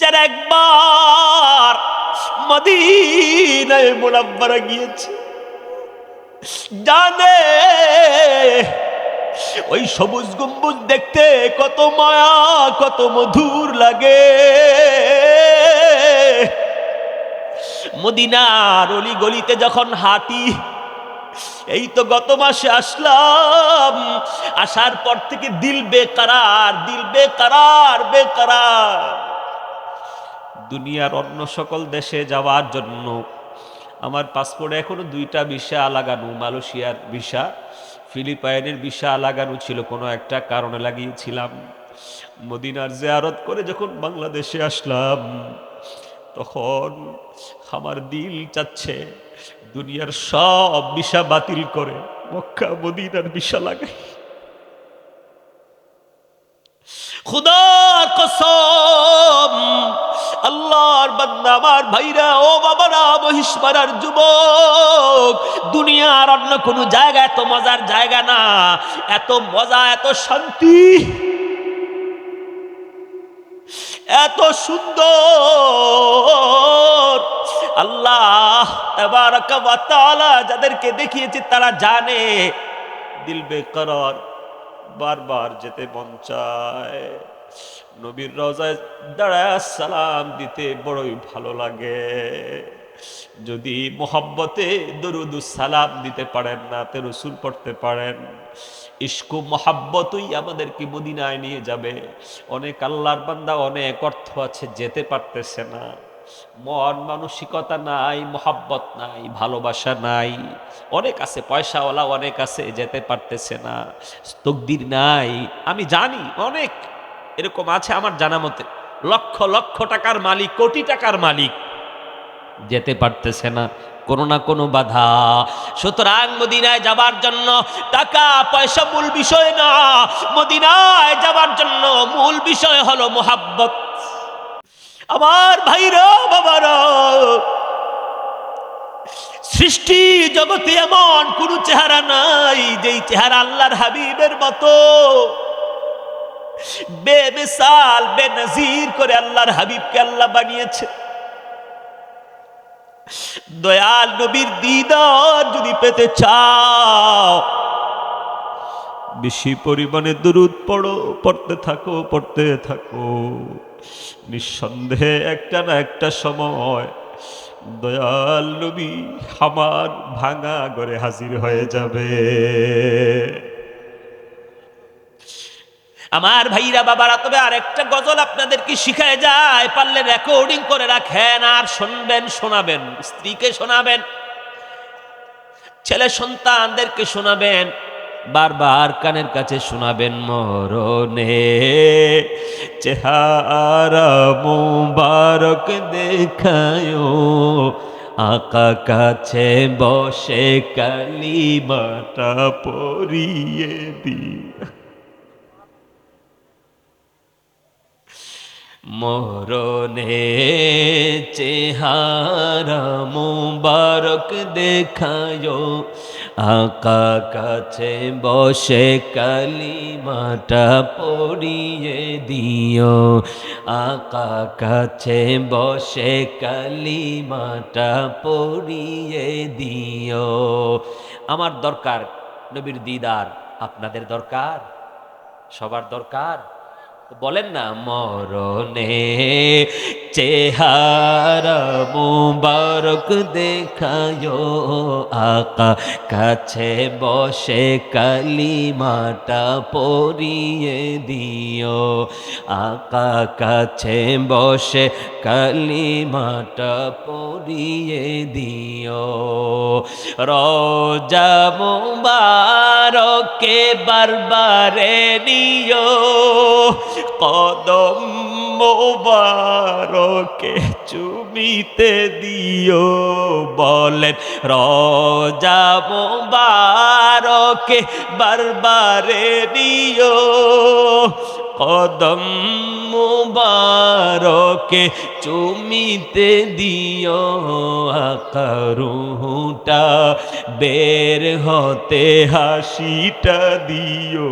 যারা একবার মদিনায় মোনাব্বারা গিয়েছে। জানে, ওই সবুজ গম্বুজ দেখতে কত মায়া, কত মধুর লাগে। মদিনার অলি গলিতে যখন হাঁটি, এই তো গত মাসে আসলাম, আসার পর থেকে দিল বেকারার দিল বেকারার বেকারার। দুনিয়ার অন্য সকল দেশে যাওয়ার জন্য। আমার পাসপোর্টে এখনও দুইটা ভিসা লাগানো, মালয়েশিয়ার ভিসা, ফিলিপাইনের ভিসা লাগানো ছিল কোনো একটা কারণে লাগিয়েছিলাম। মদিনার জিয়ারত করে যখন বাংলাদেশে আসলাম, তখন আমার দিল চাচ্ছে দুনিয়ার সব ভিসা বাতিল করে মক্কা, মদিনার ভিসা লাগাই। খুদার কসম আল্লাহর বান্দা, আমার ভাইরা, ও বাবারা, মহিষ মারার যুবক, দুনিয়ার অন্য কোনো জায়গা এত মজার জায়গা না, এত মজা, এত শান্তি, এত সুন্দর। আল্লাহ যাদেরকে দেখিয়েছে, তারা জানে, দিল বেকরার বারবার যেতে মন চায়। নবীর রজায় দাঁড়ায় সালাম দিতে বড়ই ভালো লাগে। যদি মোহাব্বতে দরুদ সালাম দিতে পারেন না, তে রসুল পড়তে পারেন। ইস্কু মোহাব্বতই আমাদেরকে মদিনায় নিয়ে যাবে। অনেক আল্লাহর বান্দা, অনেক অর্থ আছে, যেতে পারতেছে না। মন মানসিকতা নাই, মোহাব্বত নাই, ভালোবাসা নাই। অনেক আছে, পয়সাওয়ালা অনেক আছে, যেতে পারতেছে না। তকদির নাই, আমি জানি অনেক এরকম আছে আমার জানা মতে। লক্ষ লক্ষ টাকার মালিক, কোটি টাকার মালিক যেতে পারতেছে না, কোনো না কোনো বাধা। সুতরাং মদিনায় যাবার জন্য টাকা, পয়সা মূল বিষয় না। মদিনায় যাবার জন্য মূল বিষয় হলো মোহাব্বত। আমার ভাইরা, বাবারা, সৃষ্টি জগতে এমন কোন চেহারা নাই, যেই চেহারা আল্লাহর হাবিবের মতো। বেমিসাল, বেনজির করে আল্লাহর হাবিবকে আল্লাহ বানিয়েছে। দয়াল নবীর দিদার যদি পেতে চাও, বেশি পরিমাণে দূরত পড়ো, পড়তে থাকো পড়তে থাকো। নিঃসন্দেহে একটা না একটা সময় দয়াল নবী আমার ভাঙা ঘরে হাজির হয়ে যাবে। আমার ভাইরা বাবারা, তবে আরেকটা গজল আপনাদেরকে শিখায় যায়? পারলে রেকর্ডিং করে রাখেন আর শুনবেন, শোনাবেন। স্ত্রীকে শোনাবেন, ছেলে সন্তানদেরকে শোনাবেন, বারবার কানের কাছে শোনাবেন মরণে। চেহারা মুবারক দেখায়, আকা কাছে বসে কালিমাটা পরিয়ে দিয়া মরণে চেহারা মুবারক দেখায়। আকা কাছে বসে কালিমাটা পড়িয়ে দিও। আকা কাছে বসে কালিমাটা পড়িয়ে দিও। আমার দরকার, নবীর দিদার, আপনাদের দরকার? সবার দরকার? বলেন না মরণে চেহারা মুবারক দেখায় আকা। কাছে বসে কালিমাটা পরিয়ে দিও আকা। কাছে বসে কালিমাটা পরিয়ে দিও রোজা মুবারকে বারবারে নিও কদম মোবারকে চুমিতে দিও বলেন রজা মোবারকে বারবারে দিও। কদম মুবারকে চুমিতে দিও আকারুটা, বের হতে হাসিটা দিও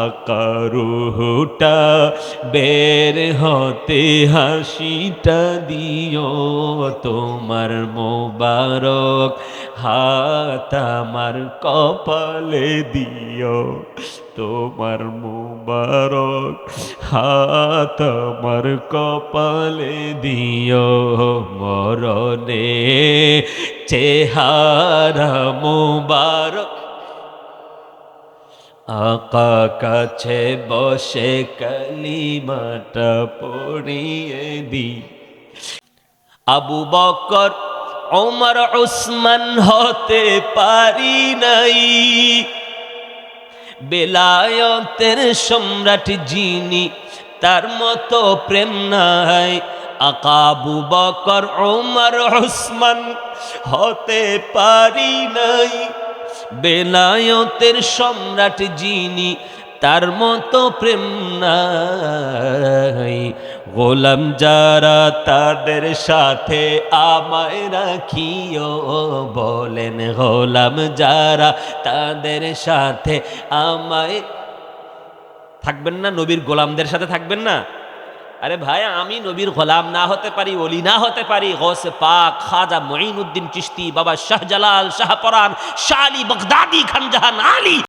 আকারুটা, বের হতে হাসিটা দিও তোমার মোবারক, হাত আমার কপালে দিও তোমার মুবারক হাত আমার কপালে দিও মরণে। চেহারা মুবারক আকা কাছে বসে কালিমাটা পড়িয়ে দি। আবু বকর, ওমর উসমান হতে পারি নাই। বেলায়তের সম্রাট যিনি, তার মতো প্রেম নাই। আকাবু বকর ওমর হসমান হতে পারি নাই। বেলায়তের সম্রাট যিনি তার মতো প্রেম নাই। গোলাম যারা তাদের সাথে আমায় রাখিও, বলেন গোলাম যারা তাদের সাথে আমায় থাকবেন না নবীর গোলামদের সাথে থাকবেন না? আরে ভাই, আমি নবীর গোলাম না হতে পারি অলি না হতে পারি। গৌসে পাক, খাজা মঈনুদ্দিন চিশতি, বাবা শাহজালাল শাহপরান, শাহ আলী বগদাদি, খানজাহান আলী।